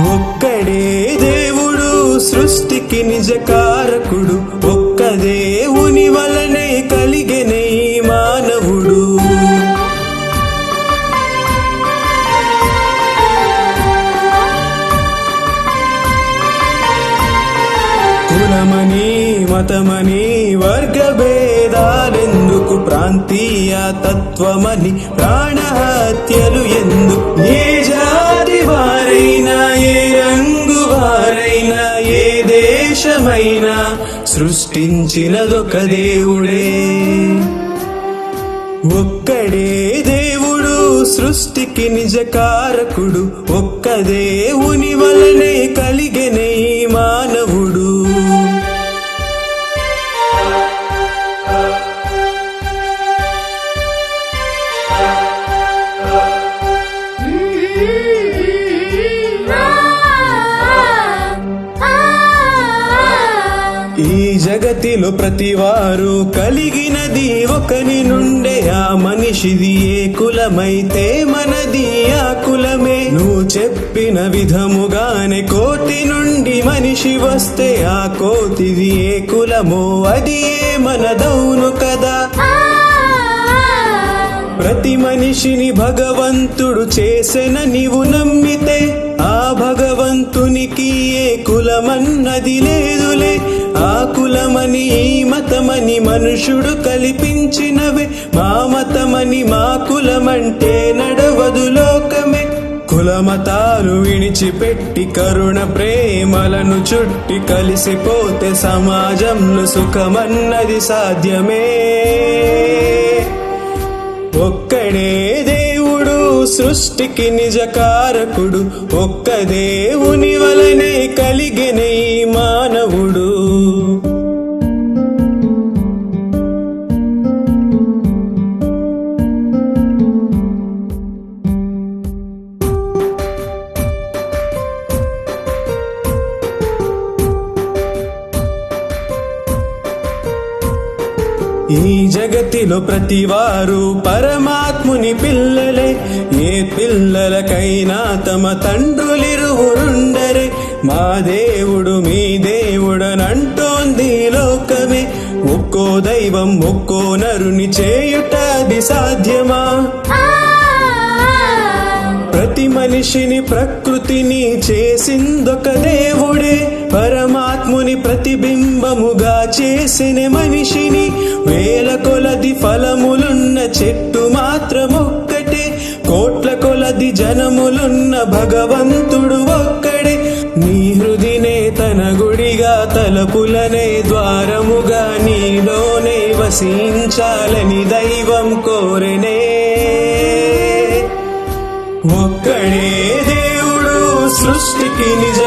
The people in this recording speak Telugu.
ఒక్కడే దేవుడు సృష్టికి నిజకారకుడు. ఒక్క దేవుని వలనే కలిగెనే మానవుడు. కులమని మతమని వర్గభేదాలెందుకు? ప్రాంతీయ తత్వమని ప్రాణహత్యలు ఎందుకు? ఏ దేశమైనా సృష్టించినదొక దేవుడే. ఒక్కడే దేవుడు సృష్టికి నిజకారకుడు ఒక్క దేవుని వల్ల జగతిలో ప్రతివారు కలిగినది ఒకని నుండే ఆ మనిషిది ఏ కులమైతే మనది ఆ కులమే. నువ్వు చెప్పిన విధముగానే కోటి నుండి మనిషి వస్తే ఆ కోతిది ఏ కులమో అది ఏ మనదౌను కదా. ప్రతి మనిషిని భగవంతుడు చేసెన నీవు నమ్మితే ఆ భగవంతునికి ఏ కులమన్నది లేదులే. ఆ ఈ మతమని మనుషుడు కల్పించినవే. మా మతమని మా కులమంటే నడవదు లోకమే. కులమతాలు విడిచిపెట్టి కరుణ ప్రేమలను చుట్టి కలిసిపోతే సమాజంలో సుఖమన్నది సాధ్యమే. ఒక్కడే దేవుడు సృష్టికి నిజకారకుడు. ఒక్క దేవుని వలనే ఈ జగతిలో ప్రతివారు పరమాత్ముని పిల్లలే. ఏ పిల్లలకైనా తమ తండ్రులిరువురుండరే. మా దేవుడు మీ దేవుడనంటోంది లోకమే. ఒక్కో దైవం ఒక్కో నరుని చేయుట అది సాధ్యమా? ప్రతి మనిషిని ప్రకృతిని చేసిందొక దేవుడే. పరమాత్ముని ప్రతిబింబముగా చేసిన మనిషిని వేల కొలది ఫలములున్న చెట్టు మాత్రమొక్కటే కోట్ల కొలది జనములున్న భగవంతుడు ఒక్కడే. నీ హృదినే తన గుడిగా తలపులనే ద్వారముగా నీలోనే వసించాలని దైవం కోరనే. ఒక్కడే దేవుడు సృష్టికి నిజ